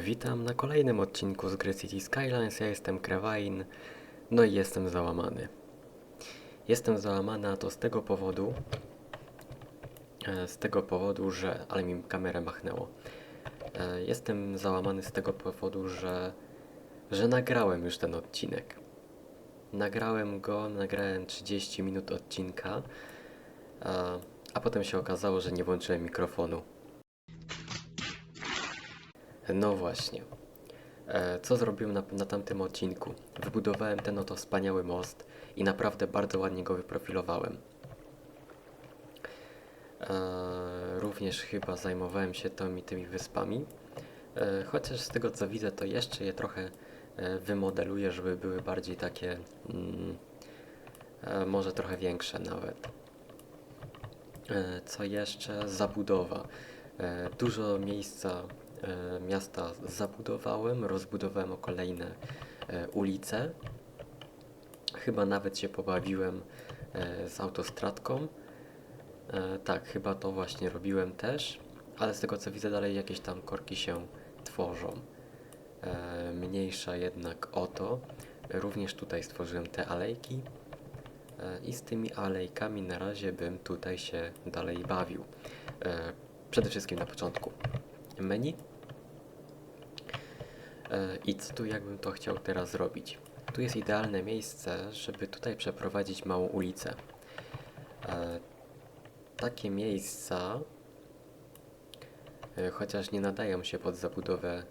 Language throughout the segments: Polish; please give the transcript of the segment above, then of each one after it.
Witam na kolejnym odcinku z gry City Skylines. Ja jestem Krewain, no i jestem załamany. Jestem załamany, a to z tego powodu, e, z tego powodu, że, ale mi kamerę machnęło. E, Jestem załamany z tego powodu, że, że nagrałem już ten odcinek. Nagrałem go, nagrałem 30 minut odcinka, a, a potem się okazało, że nie włączyłem mikrofonu. No właśnie. E, co zrobiłem na, na tamtym odcinku? Wybudowałem ten oto wspaniały most i naprawdę bardzo ładnie go wyprofilowałem. E, również chyba zajmowałem się tymi, tymi wyspami. E, chociaż z tego co widzę, to jeszcze je trochę wymodeluję, żeby były bardziej takie, mm, może trochę większe nawet. Co jeszcze? Zabudowa. Dużo miejsca miasta zabudowałem, rozbudowałem o kolejne e, ulice. Chyba nawet się pobawiłem e, z autostradką. E, Tak, chyba to właśnie robiłem też, ale z tego co widzę dalej jakieś tam korki się tworzą. E, Mniejsza jednak o to. Również tutaj stworzyłem te alejki. E, I z tymi alejkami na razie bym tutaj się dalej bawił. E, Przede wszystkim na początku. Menu. E, I co tu jakbym to chciał teraz zrobić? Tu jest idealne miejsce, żeby tutaj przeprowadzić małą ulicę. E, Takie miejsca, e, chociaż nie nadają się pod zabudowę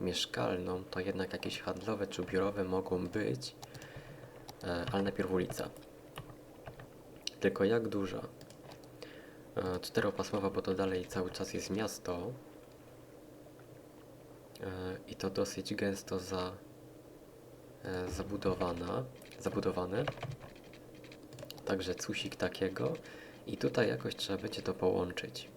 mieszkalną, to jednak jakieś handlowe czy biurowe mogą być, ale najpierw ulica. Tylko jak duża? Czteropasmowa, bo to dalej cały czas jest miasto. E, I to dosyć gęsto za, e, zabudowana, zabudowane. Także cusik takiego. I tutaj jakoś trzeba będzie to połączyć.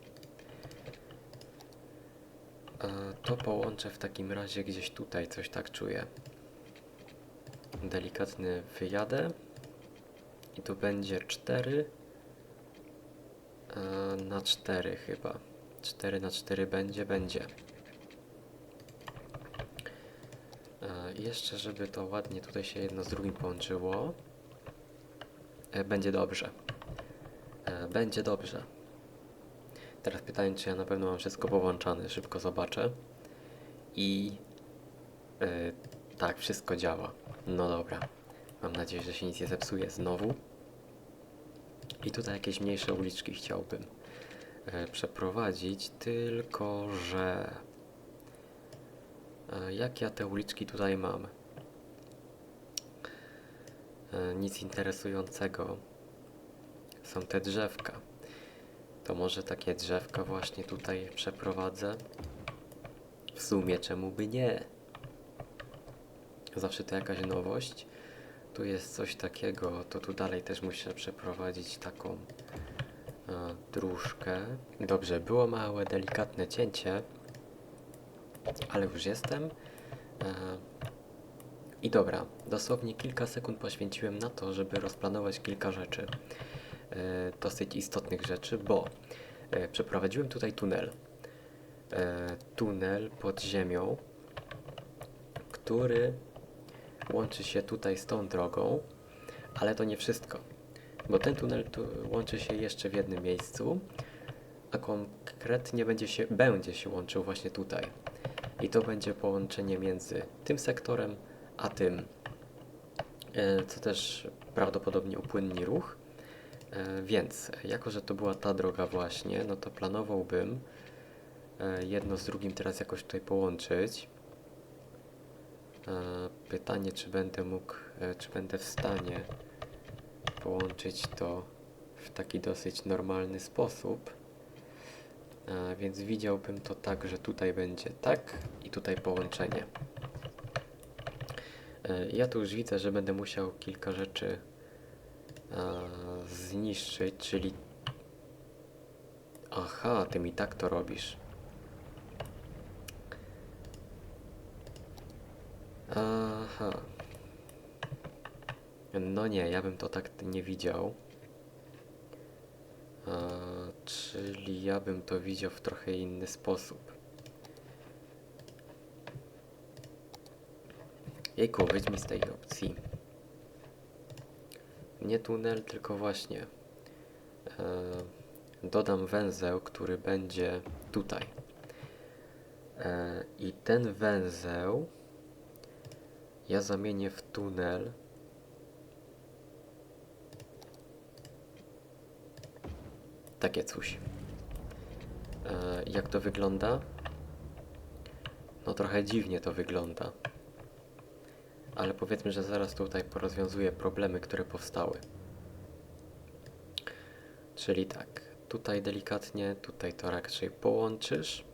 E, To połączę w takim razie gdzieś tutaj, coś tak czuję. Delikatny wyjadę. I tu będzie 4 e, na 4 chyba. 4 na 4 będzie, będzie. E, i jeszcze, żeby to ładnie tutaj się jedno z drugim połączyło. E, Będzie dobrze. E, Będzie dobrze. Teraz pytanie, czy ja na pewno mam wszystko połączone. Szybko zobaczę. I e, tak, wszystko działa. No dobra. Mam nadzieję, że się nic nie zepsuje znowu. I tutaj jakieś mniejsze uliczki chciałbym przeprowadzić, tylko że jak ja te uliczki tutaj mam? E, nic interesującego. Są te drzewka. To może takie drzewka właśnie tutaj przeprowadzę? W sumie czemu by nie? Zawsze to jakaś nowość. Tu jest coś takiego, to tu dalej też muszę przeprowadzić taką e, dróżkę. Dobrze, było małe, delikatne cięcie, ale już jestem. E, I dobra, dosłownie kilka sekund poświęciłem na to, żeby rozplanować kilka rzeczy. E, dosyć istotnych rzeczy, bo e, przeprowadziłem tutaj tunel. Tunel pod ziemią, który łączy się tutaj z tą drogą, ale to nie wszystko, bo ten tunel tu łączy się jeszcze w jednym miejscu, a konkretnie będzie się, będzie się łączył właśnie tutaj. I to będzie połączenie między tym sektorem, a tym, e, co też prawdopodobnie upłynni ruch. E, Więc, jako że to była ta droga właśnie, no to planowałbym e, jedno z drugim teraz jakoś tutaj połączyć. Pytanie, czy będę mógł, czy będę w stanie połączyć to w taki dosyć normalny sposób. E, Więc widziałbym to tak, że tutaj będzie tak i tutaj połączenie. E, Ja tu już widzę, że będę musiał kilka rzeczy e, zniszczyć, czyli... Aha, ty mi tak to robisz. Aha. No nie, ja bym to tak nie widział. Czyli ja bym to widział w trochę inny sposób. Jejku, mi z tej opcji. Nie tunel, tylko właśnie e, dodam węzeł, który będzie tutaj. E, I ten węzeł ja zamienię w tunel. Takie coś. E, jak to wygląda? No trochę dziwnie to wygląda. Ale powiedzmy, że zaraz tutaj porozwiązuję problemy, które powstały. Czyli tak, tutaj delikatnie, tutaj to raczej połączysz.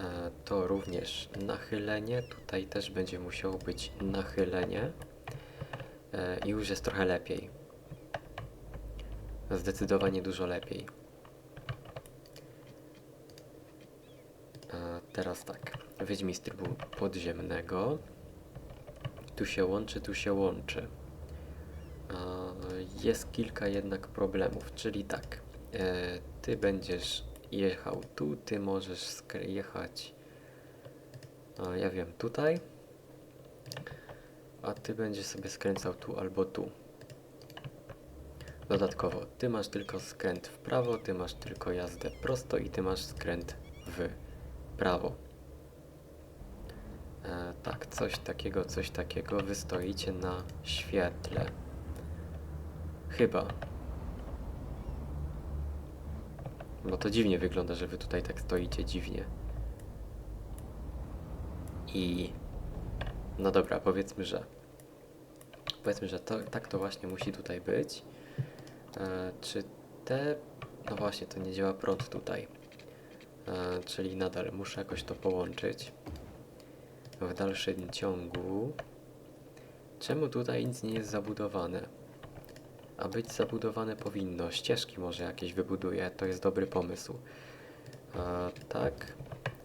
E, To również nachylenie, tutaj też będzie musiało być nachylenie. E, I już jest trochę lepiej. Zdecydowanie dużo lepiej. E, Teraz tak, mi z trybu podziemnego. Tu się łączy, tu się łączy. E, Jest kilka jednak problemów, czyli tak, e, ty będziesz jechał tu, ty możesz jechać, e, ja wiem, tutaj, a ty będziesz sobie skręcał tu albo tu. Dodatkowo, ty masz tylko skręt w prawo, ty masz tylko jazdę prosto i ty masz skręt w prawo. E, tak, coś takiego, coś takiego. Wy stoicie na świetle. Chyba. Bo to dziwnie wygląda, że wy tutaj tak stoicie dziwnie. I. No dobra, powiedzmy, że. Powiedzmy, że to, tak to właśnie musi tutaj być. E, czy te. No właśnie, to nie działa prąd tutaj. E, czyli nadal muszę jakoś to połączyć w dalszym ciągu. Czemu tutaj nic nie jest zabudowane? A być zabudowane powinno. Ścieżki może jakieś wybuduję, to jest dobry pomysł. A, tak,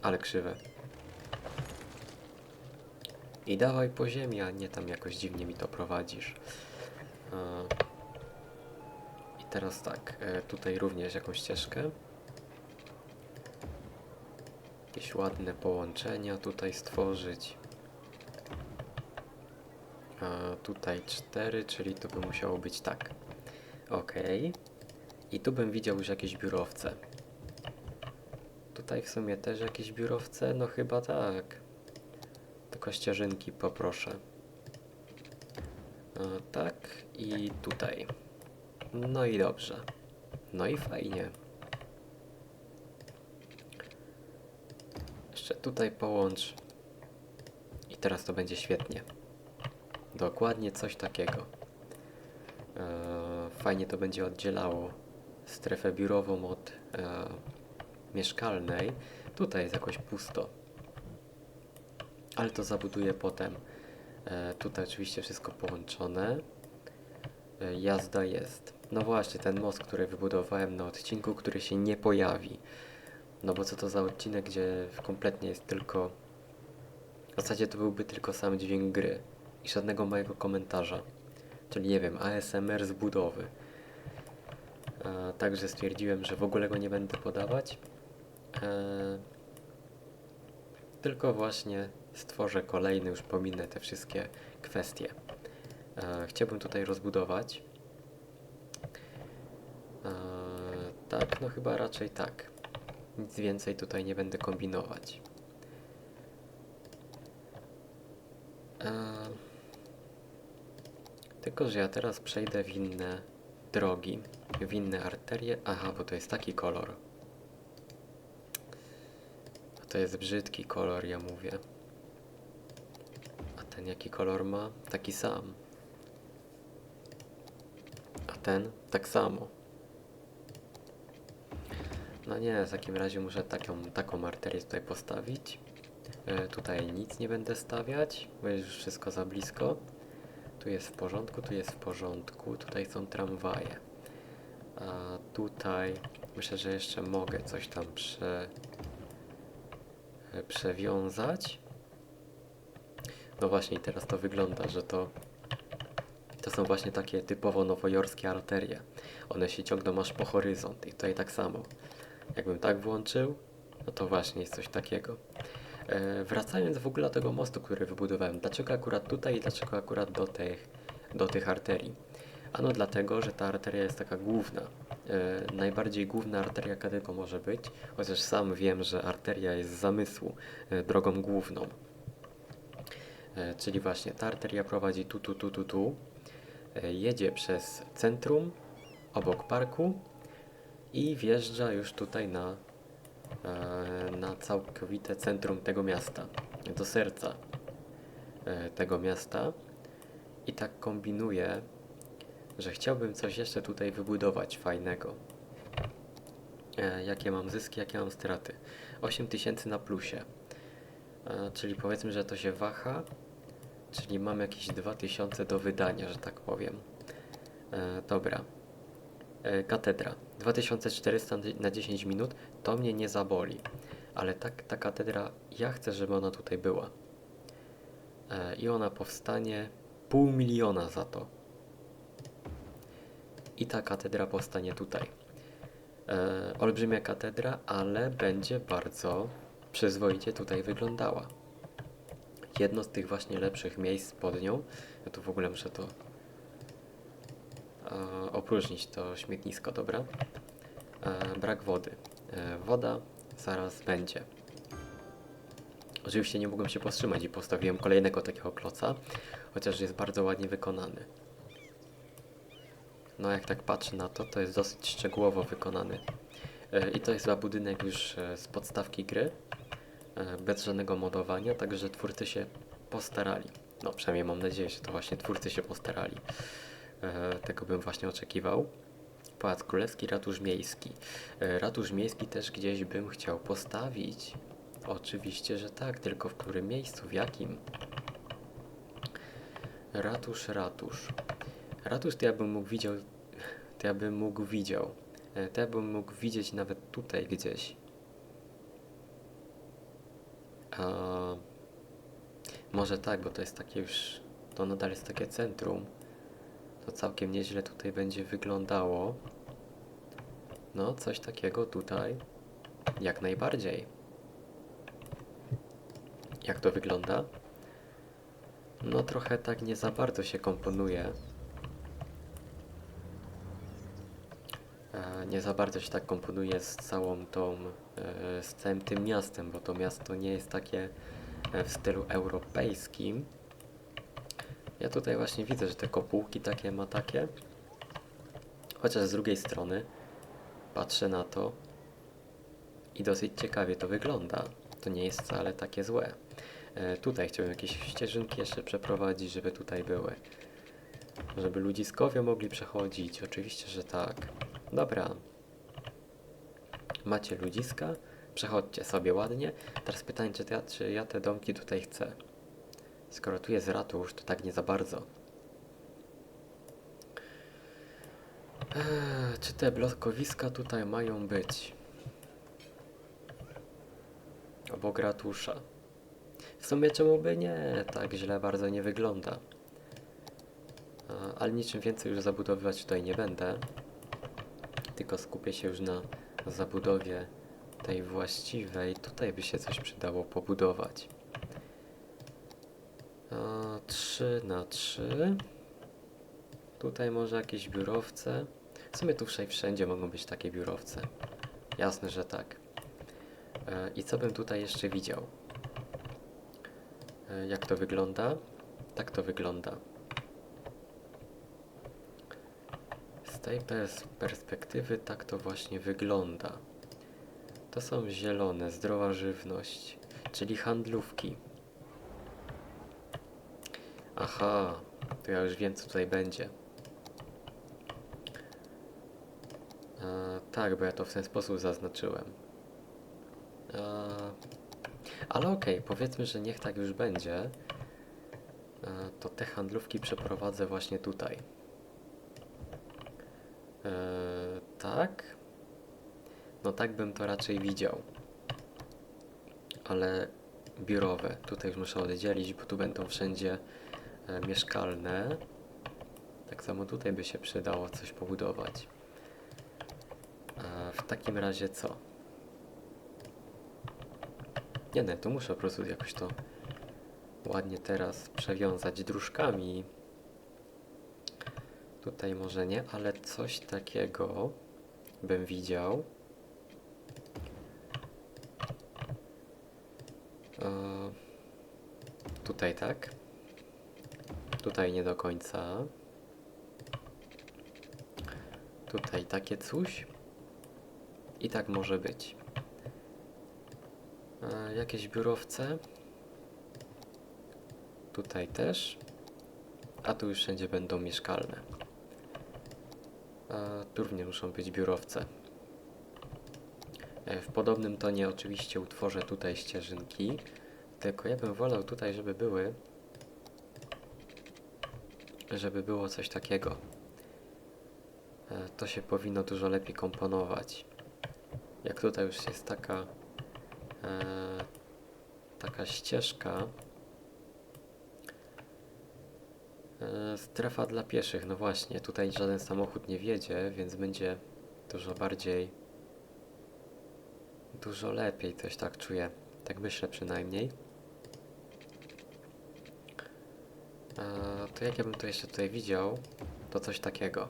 ale krzywe. I dawaj po ziemi, a nie tam jakoś dziwnie mi to prowadzisz. Teraz tak, e, tutaj również jakąś ścieżkę. Jakieś ładne połączenia tutaj stworzyć. A tutaj 4, czyli to by musiało być tak. Ok. I tu bym widział już jakieś biurowce. Tutaj w sumie też jakieś biurowce? No chyba tak. To kościerzynki poproszę. A, tak i tutaj. No i dobrze. No i fajnie. Jeszcze tutaj połącz. I teraz to będzie świetnie. Dokładnie coś takiego. Eee, fajnie to będzie oddzielało strefę biurową od e, mieszkalnej. Tutaj jest jakoś pusto. Ale to zabuduję potem. E, tutaj oczywiście wszystko połączone. E, jazda jest. No właśnie, ten most, który wybudowałem na odcinku, który się nie pojawi. No bo co to za odcinek, gdzie kompletnie jest tylko... W zasadzie to byłby tylko sam dźwięk gry i żadnego mojego komentarza. Czyli nie wiem, ASMR z budowy. E, także stwierdziłem, że w ogóle go nie będę podawać. E, tylko właśnie stworzę kolejny, już pominę te wszystkie kwestie. E, chciałbym tutaj rozbudować. E, tak, no chyba raczej tak. Nic więcej tutaj nie będę kombinować. Tylko, że ja teraz przejdę w inne drogi, w inne arterie. Aha, bo to jest taki kolor. To jest brzydki kolor, ja mówię. A ten jaki kolor ma? Taki sam. A ten? Tak samo. No nie, w takim razie muszę taką, taką arterię tutaj postawić. E, tutaj nic nie będę stawiać, bo jest już wszystko za blisko. Tu jest w porządku, tu jest w porządku, tutaj są tramwaje. A tutaj myślę, że jeszcze mogę coś tam prze, e, przewiązać. No właśnie, teraz to wygląda, że to, to są właśnie takie typowo nowojorskie arterie. One się ciągną aż po horyzont i tutaj tak samo. Jakbym tak włączył, no to właśnie jest coś takiego. E, wracając w ogóle do tego mostu, który wybudowałem, dlaczego akurat tutaj i dlaczego akurat do tych, do tych arterii? Ano dlatego, że ta arteria jest taka główna. E, najbardziej główna arteria, jaka tylko może być, chociaż sam wiem, że arteria jest z zamysłu e, drogą główną. E, czyli właśnie ta arteria prowadzi tu, tu, tu, tu, tu, e, jedzie przez centrum, obok parku i wjeżdża już tutaj na, e, na całkowite centrum tego miasta, do serca e, tego miasta. I tak kombinuję, że chciałbym coś jeszcze tutaj wybudować fajnego. E, jakie mam zyski, jakie mam straty? 8000 na plusie. Czyli powiedzmy, że to się waha, czyli mam jakieś 2000 do wydania, że tak powiem. Dobra. E, katedra. 2400 na 10 minut, to mnie nie zaboli. Ale tak, ta katedra, ja chcę, żeby ona tutaj była. E, I ona powstanie pół miliona za to. I ta katedra powstanie tutaj. E, olbrzymia katedra, ale będzie bardzo przyzwoicie tutaj wyglądała. Jedno z tych właśnie lepszych miejsc pod nią, ja tu w ogóle muszę to opróżnić, to śmietnisko, dobra? E, brak wody. E, woda zaraz będzie. Oczywiście nie mogłem się powstrzymać i postawiłem kolejnego takiego kloca, chociaż jest bardzo ładnie wykonany. No jak tak patrzę na to, to jest dosyć szczegółowo wykonany. E, I to jest chyba budynek już e, z podstawki gry, e, bez żadnego modowania, także twórcy się postarali. No przynajmniej mam nadzieję, że to właśnie twórcy się postarali. E, Tego bym właśnie oczekiwał. Pałac Królewski, Ratusz Miejski. E, Ratusz Miejski też gdzieś bym chciał postawić. Oczywiście, że tak, tylko w którym miejscu, w jakim? Ratusz, ratusz. Ratusz to ja bym mógł widział, to ja bym mógł widział. E, To ja bym mógł widzieć nawet tutaj gdzieś. A, może tak, bo to jest takie już, to nadal jest takie centrum. To całkiem nieźle tutaj będzie wyglądało. No, coś takiego tutaj. Jak najbardziej. Jak to wygląda? No, trochę tak nie za bardzo się komponuje. E, nie za bardzo się tak komponuje z całą tą, e, z całym tym miastem, bo to miasto nie jest takie e, w stylu europejskim. Ja tutaj właśnie widzę, że te kopułki takie ma takie. Chociaż z drugiej strony patrzę na to i dosyć ciekawie to wygląda. To nie jest wcale takie złe. E, tutaj chciałbym jakieś ścieżynki jeszcze przeprowadzić, żeby tutaj były. Żeby ludziskowie mogli przechodzić. Oczywiście, że tak. Dobra. Macie ludziska? Przechodźcie sobie ładnie. Teraz pytanie, czy ja, czy ja te domki tutaj chcę. Skoro tu jest ratusz, to tak nie za bardzo. Eee, czy te blokowiska tutaj mają być? Obok ratusza. W sumie czemu by nie? Tak źle bardzo nie wygląda. A, ale niczym więcej już zabudowywać tutaj nie będę. Tylko skupię się już na zabudowie tej właściwej. Tutaj by się coś przydało pobudować. 3 na 3. Tutaj może jakieś biurowce. W sumie tu wszędzie, mogą być takie biurowce. Jasne, że tak. E, I co bym tutaj jeszcze widział? E, Jak to wygląda? Tak to wygląda. Z tej pers- perspektywy tak to właśnie wygląda. To są zielone, zdrowa żywność, czyli handlówki. Aha, to ja już wiem, co tutaj będzie. E, tak, bo ja to w ten sposób zaznaczyłem. E, ale okej, powiedzmy, że niech tak już będzie. E, to te handlówki przeprowadzę właśnie tutaj. E, tak? No tak bym to raczej widział. Ale biurowe, tutaj już muszę oddzielić, bo tu będą wszędzie mieszkalne. Tak samo tutaj by się przydało coś pobudować. E, w takim razie co? Nie, nie, to muszę po prostu jakoś to ładnie teraz przewiązać dróżkami. Tutaj może nie, ale coś takiego bym widział. E, tutaj tak. Tutaj nie do końca. Tutaj takie coś. I tak może być. E, jakieś biurowce. Tutaj też. A tu już wszędzie będą mieszkalne. E, tu również muszą być biurowce. E, w podobnym tonie oczywiście utworzę tutaj ścieżynki. Tylko ja bym wolał tutaj, żeby były żeby było coś takiego. E, To się powinno dużo lepiej komponować. Jak tutaj już jest taka e, taka ścieżka e, strefa dla pieszych, no właśnie, tutaj żaden samochód nie wiedzie, więc będzie dużo bardziej dużo lepiej, coś tak czuję. Tak myślę przynajmniej. E, to jak ja bym to jeszcze tutaj widział, to coś takiego.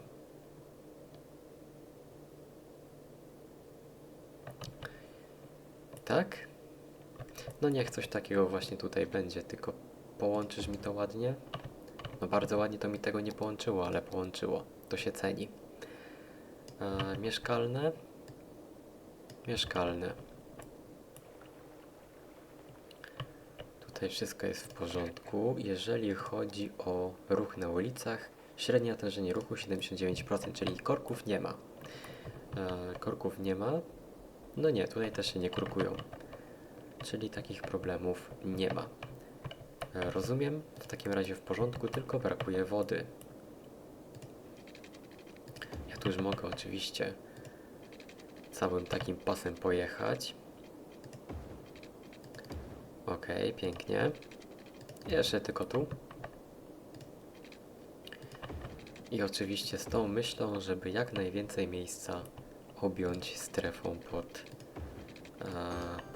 Tak? No niech coś takiego właśnie tutaj będzie, tylko połączysz mi to ładnie? No bardzo ładnie to mi tego nie połączyło, ale połączyło. To się ceni. E, mieszkalne? Mieszkalne. Tutaj wszystko jest w porządku. Jeżeli chodzi o ruch na ulicach, średnie natężenie ruchu 79%, czyli korków nie ma. E, korków nie ma. No nie, tutaj też się nie korkują. Czyli takich problemów nie ma. E, rozumiem, w takim razie w porządku, tylko brakuje wody. Ja tu już mogę oczywiście całym takim pasem pojechać. Okej, pięknie. Jeszcze tylko tu. I oczywiście z tą myślą, żeby jak najwięcej miejsca objąć strefą pod, e,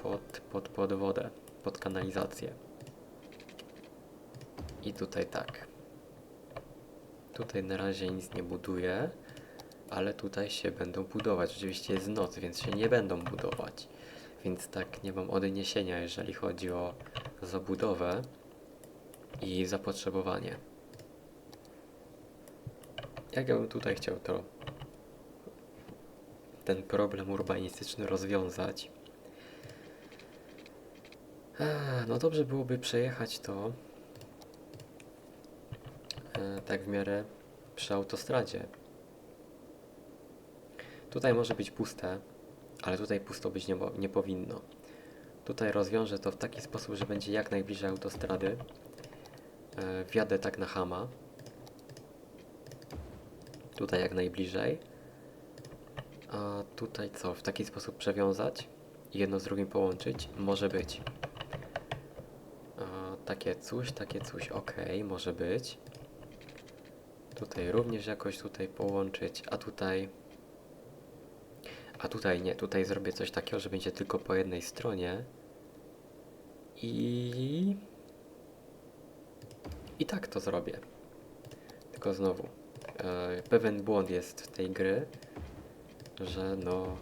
pod, pod, pod wodę, pod kanalizację. I tutaj tak. Tutaj na razie nic nie buduję, ale tutaj się będą budować. Oczywiście jest noc, więc się nie będą budować. Więc tak nie mam odniesienia, jeżeli chodzi o zabudowę i zapotrzebowanie. Jak ja bym tutaj chciał to ten problem urbanistyczny rozwiązać? No dobrze byłoby przejechać to e, tak w miarę przy autostradzie. Tutaj może być puste, ale tutaj pusto być nie, nie powinno. Tutaj rozwiążę to w taki sposób, że będzie jak najbliżej autostrady. E, wjadę tak na hama. Tutaj jak najbliżej. A tutaj co? W taki sposób przewiązać i jedno z drugim połączyć? Może być. A, takie coś, takie coś, ok, może być. Tutaj również jakoś tutaj połączyć, a tutaj... A tutaj nie, tutaj zrobię coś takiego, że będzie tylko po jednej stronie. I... I tak to zrobię. Tylko znowu, e, pewien błąd jest tej gry, że no...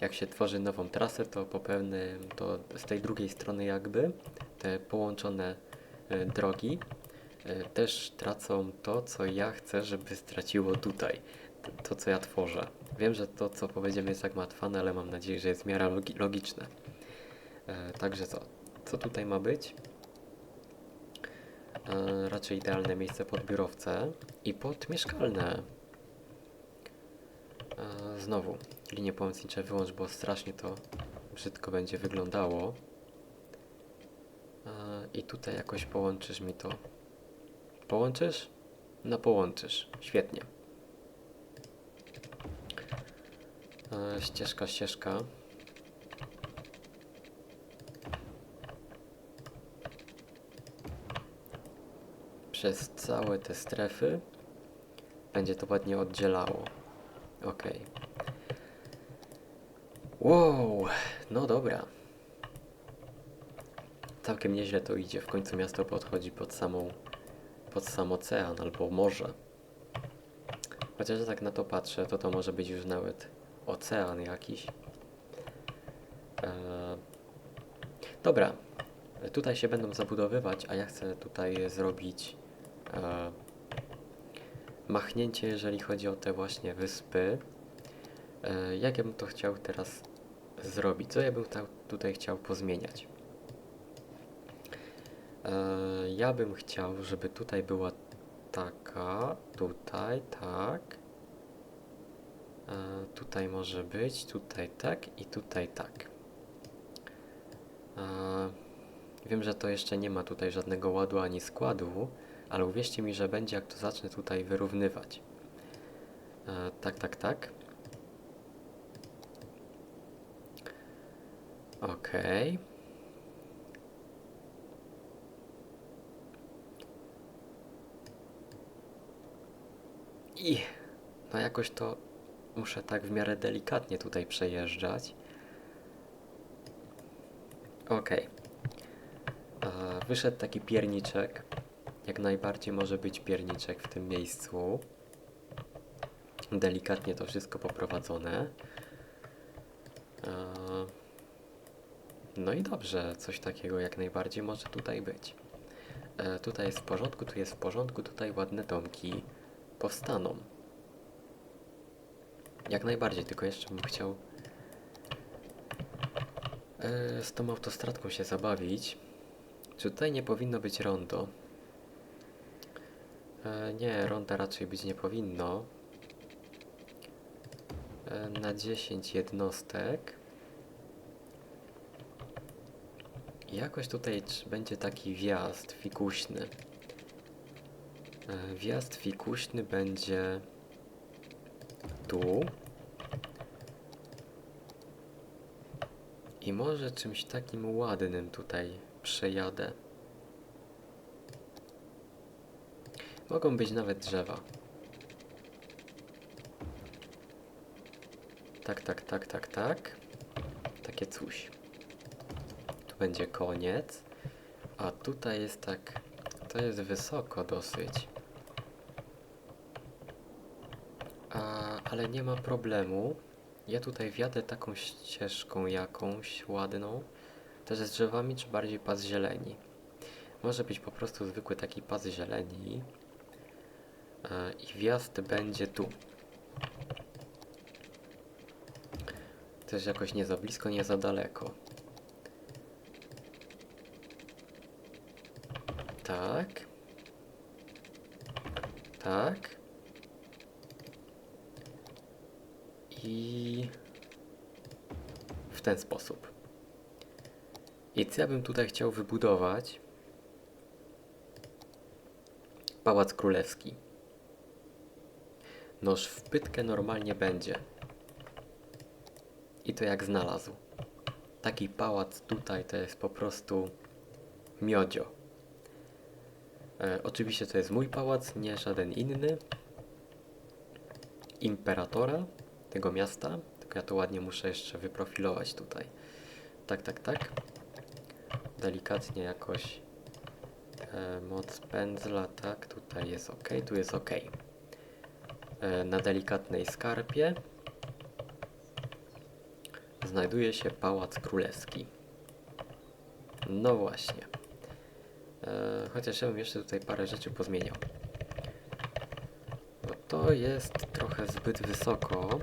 Jak się tworzy nową trasę, to po pewnym, to z tej drugiej strony jakby te połączone e, drogi e, też tracą to, co ja chcę, żeby straciło tutaj. To, co ja tworzę. Wiem, że to, co powiedziałem, jest zagmatwane, ale mam nadzieję, że jest w miarę logi logiczne. E, także co? Co tutaj ma być? E, raczej idealne miejsce pod biurowce i pod mieszkalne. E, znowu, linie pomocnicze wyłącz, bo strasznie to brzydko będzie wyglądało. E, I tutaj jakoś połączysz mi to. Połączysz? No połączysz. Świetnie. E, ścieżka, ścieżka. Przez całe te strefy będzie to ładnie oddzielało. Ok. Wow, no dobra. całkiem nieźle to idzie. W końcu miasto podchodzi pod samą, pod sam ocean albo morze. Chociaż jak na to patrzę, to to może być już nawet ocean jakiś. Eee, dobra, tutaj się będą zabudowywać, a ja chcę tutaj zrobić e, machnięcie, jeżeli chodzi o te właśnie wyspy. E, jak ja bym to chciał teraz zrobić? Co ja bym ta, tutaj chciał pozmieniać? E, ja bym chciał, żeby tutaj była taka, tutaj tak. E, tutaj może być, tutaj tak i tutaj tak. E, wiem, że to jeszcze nie ma tutaj żadnego ładu ani składu, ale uwierzcie mi, że będzie jak to zacznę tutaj wyrównywać. E, tak, tak, tak. Okej. I no jakoś to muszę tak w miarę delikatnie tutaj przejeżdżać. E, Wyszedł taki pierniczek. Jak najbardziej może być pierniczek w tym miejscu. Delikatnie to wszystko poprowadzone. No i dobrze, coś takiego jak najbardziej może tutaj być. E, Tutaj jest w porządku, tu jest w porządku, tutaj ładne domki powstaną. Jak najbardziej, tylko jeszcze bym chciał e, z tą autostradką się zabawić. Czy tutaj nie powinno być rondo? E, nie, ronda raczej być nie powinno. E, na 10 jednostek. Jakoś tutaj będzie taki wjazd fikuśny. E, Wjazd fikuśny będzie tu. I może czymś takim ładnym tutaj przejadę. Mogą być nawet drzewa. Tak, tak, tak, tak, tak. Takie coś. Tu będzie koniec. A tutaj jest tak. To jest wysoko dosyć. A, ale nie ma problemu. Ja tutaj wjadę taką ścieżką jakąś ładną. Też z drzewami, czy bardziej pas zieleni. Może być po prostu zwykły taki pas zieleni. E, I wjazd będzie tu. Też jakoś nie za blisko, nie za daleko. Tak. Tak. I w ten sposób. I co ja bym tutaj chciał wybudować? Pałac Królewski. Noż w pytkę normalnie będzie. I to jak znalazł. Taki pałac tutaj to jest po prostu miodzio. E, oczywiście to jest mój pałac, nie żaden inny. Imperatora tego miasta. Tylko ja to ładnie muszę jeszcze wyprofilować tutaj. Tak, tak, tak. Delikatnie jakoś e, moc pędzla, tak, tutaj jest ok, tu jest ok. E, na delikatnej skarpie znajduje się Pałac Królewski. No właśnie. E, chociaż ja bym jeszcze tutaj parę rzeczy pozmieniał. Bo to jest trochę zbyt wysoko.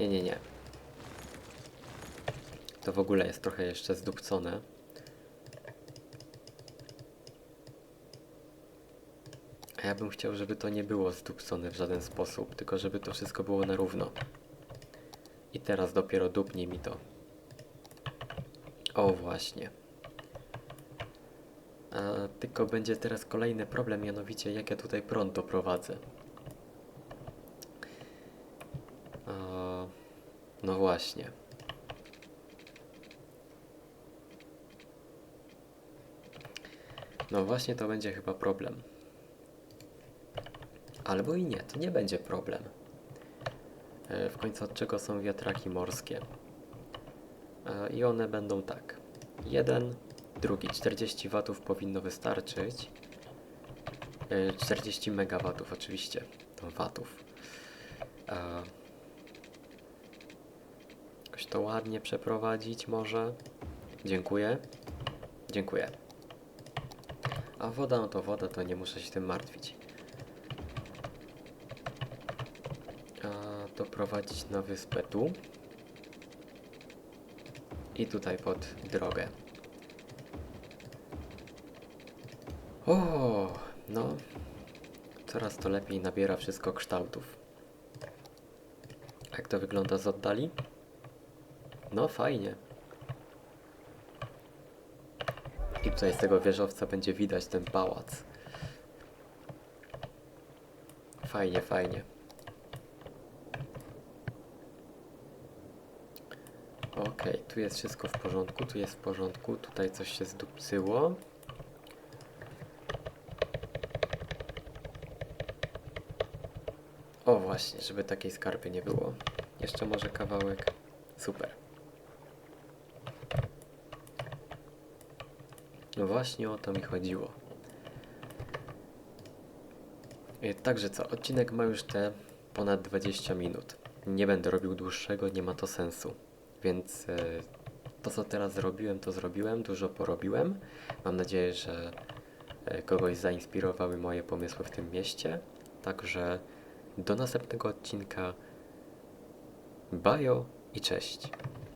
Nie, nie, nie. To w ogóle jest trochę jeszcze zdupcone. A ja bym chciał, żeby to nie było zdupcone w żaden sposób, tylko żeby to wszystko było na równo. I teraz dopiero dupnie mi to. O właśnie. A, tylko będzie teraz kolejny problem, mianowicie jak ja tutaj prąd doprowadzę. A, no właśnie. No właśnie to będzie chyba problem. Albo i nie, to nie będzie problem. E, W końcu od czego są wiatraki morskie? E, I one będą tak. jeden, drugi 40 watów powinno wystarczyć. E, 40 megawatów oczywiście, to watów. Jakoś to ładnie przeprowadzić może. Dziękuję. Dziękuję. A woda, no to woda, to nie muszę się tym martwić. A doprowadzić na wyspę tu. I tutaj pod drogę. O, no. Coraz to lepiej nabiera wszystko kształtów. Jak to wygląda z oddali? No fajnie. I tutaj z tego wieżowca będzie widać ten pałac. Fajnie, fajnie. Okej, tu jest wszystko w porządku, tu jest w porządku, tutaj coś się zdupcyło. O właśnie, żeby takiej skarpy nie było. Jeszcze może kawałek. Super. No właśnie o to mi chodziło. E, Także co, odcinek ma już te ponad 20 minut. Nie będę robił dłuższego, nie ma to sensu. Więc e, to, co teraz zrobiłem, to zrobiłem, dużo porobiłem. Mam nadzieję, że e, kogoś zainspirowały moje pomysły w tym mieście. Także do następnego odcinka. Bajo i cześć.